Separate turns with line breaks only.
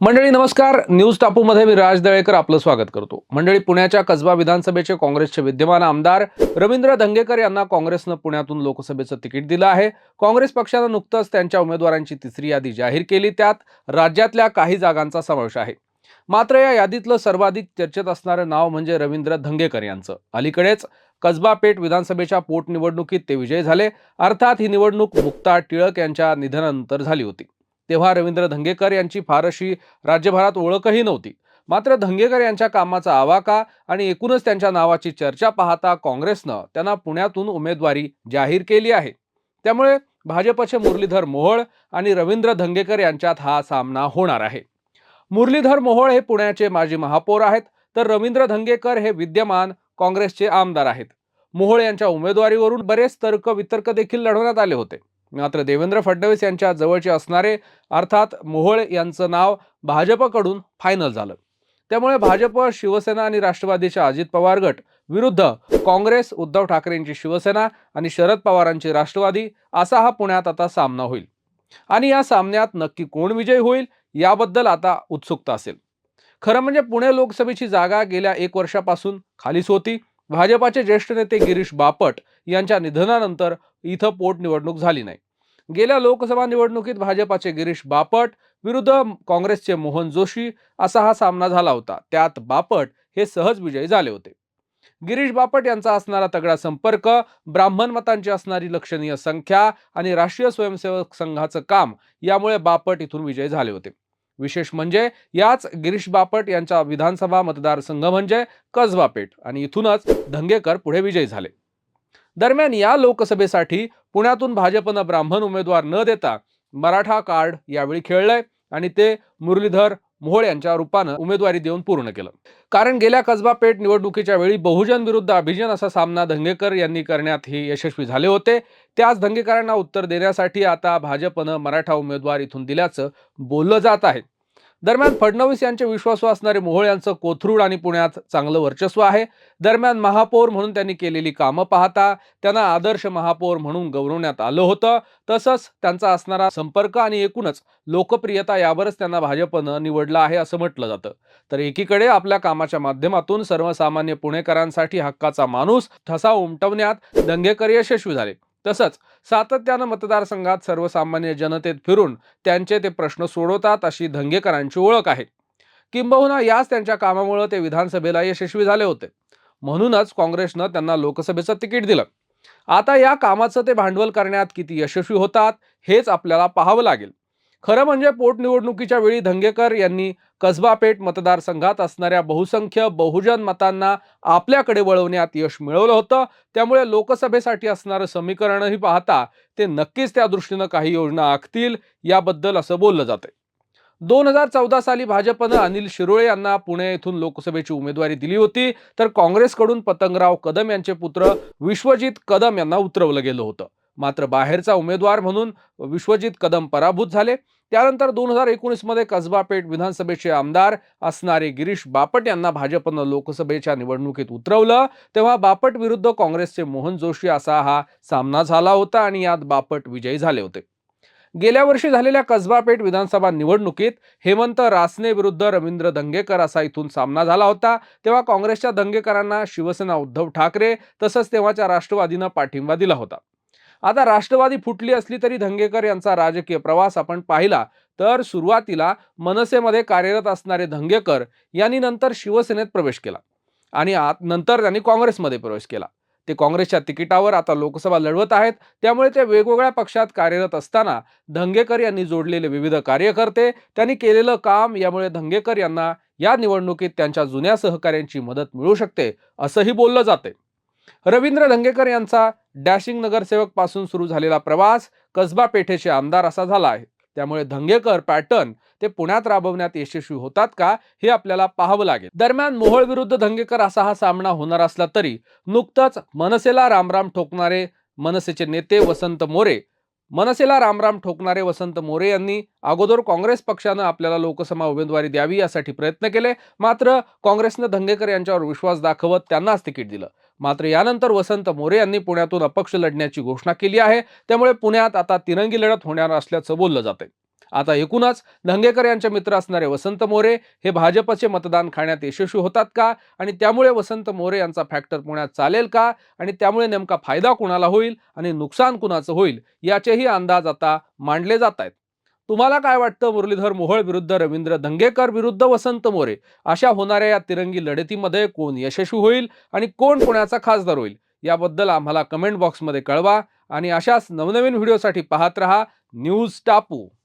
मंडळी नमस्कार. न्यूज टापूमध्ये मी राज दळेकर आपलं स्वागत करतो. मंडळी पुण्याच्या कसबा विधानसभेचे काँग्रेसचे विद्यमान आमदार रवींद्र धंगेकर यांना काँग्रेसनं पुण्यातून लोकसभेचं तिकीट दिलं आहे. काँग्रेस पक्षानं नुकतंच त्यांच्या उमेदवारांची तिसरी यादी जाहीर केली. त्यात राज्यातल्या काही जागांचा समावेश आहे. मात्र या यादीतलं सर्वाधिक चर्चेत असणारं नाव म्हणजे रवींद्र धंगेकर यांचं. अलीकडेच कसबा पेठ विधानसभेच्या पोटनिवडणुकीत ते विजयी झाले. अर्थात ही निवडणूक मुक्ता टिळक यांच्या निधनानंतर झाली होती. तेव्हा रवींद्र धंगेकर यांची फारशी राज्यभरात ओळखही नव्हती. मात्र धंगेकर यांच्या कामाचा आवाका आणि एकूणच त्यांच्या नावाची चर्चा पाहता काँग्रेसनं त्यांना पुण्यातून उमेदवारी जाहीर केली आहे. त्यामुळे भाजपचे मुरलीधर मोहोळ आणि रवींद्र धंगेकर यांच्यात हा सामना होणार आहे. मुरलीधर मोहोळ हे पुण्याचे माजी महापौर आहेत तर रवींद्र धंगेकर हे विद्यमान काँग्रेसचे आमदार आहेत. मोहोळ यांच्या उमेदवारीवरून बरेच तर्क वितर्क देखील लढवण्यात आले होते. मात्र देवेंद्र फडणवीस यांच्या जवळचे असणारे अर्थात मोहोळ यांचं नाव भाजपकडून फायनल झालं. त्यामुळे भाजप शिवसेना आणि राष्ट्रवादीच्या अजित पवार गट विरुद्ध काँग्रेस उद्धव ठाकरेंची शिवसेना आणि शरद पवारांची राष्ट्रवादी असा हा पुण्यात आता सामना होईल. आणि या सामन्यात नक्की कोण विजयी होईल याबद्दल आता उत्सुकता असेल. खरं म्हणजे पुणे लोकसभेची जागा गेल्या एक वर्षापासून खालीच होती. भाजपाचे ज्येष्ठ नेते गिरीश बापट यांच्या निधनानंतर इथं पोटनिवडणूक झाली नाही. गेल्या लोकसभा निवडणुकीत भाजपाचे गिरीश बापट विरुद्ध काँग्रेसचे मोहन जोशी असा हा सामना झाला होता. त्यात बापट हे सहज विजयी झाले होते. गिरीश बापट यांचा असणारा तगडा संपर्क ब्राह्मण मतांची असणारी लक्षणीय संख्या आणि राष्ट्रीय स्वयंसेवक संघाचं काम यामुळे बापट इथून विजयी झाले होते. विशेष म्हणजे याच गिरीश बापट यांचा विधानसभा मतदारसंघ म्हणजे कसबा पेठ आणि इथूनच धंगेकर पुढे विजयी झाले. दरम्यान या लोकसभेसाठी पुण्यातून भाजपनं ब्राह्मण उमेदवार न देता मराठा कार्ड यावेळी खेळलंय आणि ते मुरलीधर मोहोळ यांच्या रूपानं उमेदवारी देऊन पूर्ण केलं. कारण गेल्या कसबा पेठ निवडणुकीच्या वेळी बहुजन विरुद्ध अभिजन असा सामना धंगेकर यांनी करण्यात हे यशस्वी झाले होते. त्याच धंगेकरांना उत्तर देण्यासाठी आता भाजपनं मराठा उमेदवार इथून दिल्याचं बोललं जात आहे. दरम्यान फडणवीस यांचे विश्वासू असणारे मोहोळ यांचं कोथरूड आणि पुण्यात चांगलं वर्चस्व आहे. दरम्यान महापौर म्हणून त्यांनी केलेली कामं पाहता त्यांना आदर्श महापौर म्हणून गौरवण्यात आलं होतं. तसंच त्यांचा असणारा संपर्क आणि एकूणच लोकप्रियता यावरच त्यांना भाजपनं निवडलं आहे असं म्हटलं जातं. तर एकीकडे आपल्या कामाच्या माध्यमातून सर्वसामान्य पुणेकरांसाठी हक्काचा माणूस ठसा उमटवण्यात दंगेकर यशस्वी झाले. तसंच सातत्यानं मतदारसंघात सर्वसामान्य जनतेत फिरून त्यांचे ते प्रश्न सोडवतात अशी धंगेकरांची ओळख आहे. किंबहुना याच त्यांच्या कामामुळे ते विधानसभेला यशस्वी झाले होते. म्हणूनच काँग्रेसनं त्यांना लोकसभेचं तिकीट दिलं. आता या कामाचं ते भांडवल करण्यात किती यशस्वी होतात हेच आपल्याला पाहावं लागेल. खरं म्हणजे पोटनिवडणुकीच्या वेळी धंगेकर यांनी कसबा पेठ मतदारसंघात असणाऱ्या बहुसंख्य बहुजन मतांना आपल्याकडे वळवण्यात यश मिळवलं होतं. त्यामुळे लोकसभेसाठी असणारं समीकरणही पाहता ते नक्कीच त्या दृष्टीनं काही योजना आखतील याबद्दल असं बोललं जातंय. दोन हजार चौदा साली भाजपनं अनिल शिरोळे यांना पुणे येथून लोकसभेची उमेदवारी दिली होती. तर काँग्रेसकडून पतंगराव कदम यांचे पुत्र विश्वजित कदम यांना उतरवलं गेलं होतं. मात्र बाहेरचा उमेदवार म्हणून विश्वजित कदम पराभूत झाले. त्यानंतर दोन हजार एकोणीसमध्ये कसबा पेठ विधानसभेचे आमदार असणारे गिरीश बापट यांना भाजपनं लोकसभेच्या निवडणुकीत उतरवलं. तेव्हा बापट विरुद्ध काँग्रेसचे मोहन जोशी असा हा सामना झाला होता आणि यात बापट विजयी झाले होते. गेल्या वर्षी झालेल्या कसबा पेठ विधानसभा निवडणुकीत हेमंत रासने विरुद्ध रवींद्र दंगेकर असा इथून सामना झाला होता. तेव्हा काँग्रेसच्या दंगेकरांना शिवसेना उद्धव ठाकरे तसंच तेव्हाच्या राष्ट्रवादीनं पाठिंबा दिला होता. आता राष्ट्रवादी फुटली असली तरी धंगेकर यांचा राजकीय प्रवास आपण पाहिला. तर सुरुवातीला मनसेमध्ये कार्यरत असणारे धंगेकर यांनी नंतर शिवसेनेत प्रवेश केला. आणि आत नंतर त्यांनी काँग्रेसमध्ये प्रवेश केला. ते काँग्रेसच्या तिकिटावर आता लोकसभा लढवत आहेत. त्यामुळे ते वेगवेगळ्या पक्षात कार्यरत असताना धंगेकर यांनी जोडलेले विविध कार्यकर्ते त्यांनी केलेलं काम यामुळे धंगेकर यांना या निवडणुकीत त्यांच्या जुन्या सहकाऱ्यांची मदत मिळू शकते असंही बोललं जाते रवींद्र धंगेकर यांचा डॅशिंग नगरसेवकपासून सुरू झालेला प्रवास कसबा पेठेचे आमदार असा झाला आहे. त्यामुळे धंगेकर पॅटर्न ते पुण्यात राबवण्यात यशस्वी होतात का हे आपल्याला पाहावं लागेल. दरम्यान मोहोळ विरुद्ध धंगेकर असा हा सामना होणार असला तरी नुकतंच मनसेला रामराम ठोकणारे मनसेचे नेते वसंत मोरे मनसेला रामराम ठोकणारे वसंत मोरे यांनी अगोदर काँग्रेस पक्षानं आपल्याला लोकसभा उमेदवारी द्यावी यासाठी प्रयत्न केले. मात्र काँग्रेसनं धंगेकर यांच्यावर विश्वास दाखवत त्यांनाच तिकीट दिलं. मात्र यानंतर वसंत मोरे यांनी पुण्यातून अपक्ष लढण्याची घोषणा केली आहे. त्यामुळे पुण्यात आता तिरंगी लढत होणार असल्याचं बोललं जातंय. आता एकूणच धंगेकर यांचे मित्र असणारे वसंत मोरे हे भाजपचे मतदान खाण्यात यशस्वी होतात का? आणि त्यामुळे वसंत मोरे यांचा फॅक्टर पुण्यात चालेल का? आणि त्यामुळे नेमका फायदा कुणाला होईल आणि नुकसान कुणाचं होईल? याचेही अंदाज आता मांडले जात आहेत. तुम्हाला काय वाटतं? मुरलीधर मोहोळ विरुद्ध रवींद्र धंगेकर विरुद्ध वसंत मोरे? अशा होणाऱ्या या तिरंगी लढतीमध्ये कोण यशस्वी होईल आणि कोण पुण्याचा खासदार होईल? याबद्दल आम्हाला कमेंट बॉक्समध्ये कळवा आणि अशाच नवनवीन व्हिडिओसाठी पाहत रहा न्यूज टापू.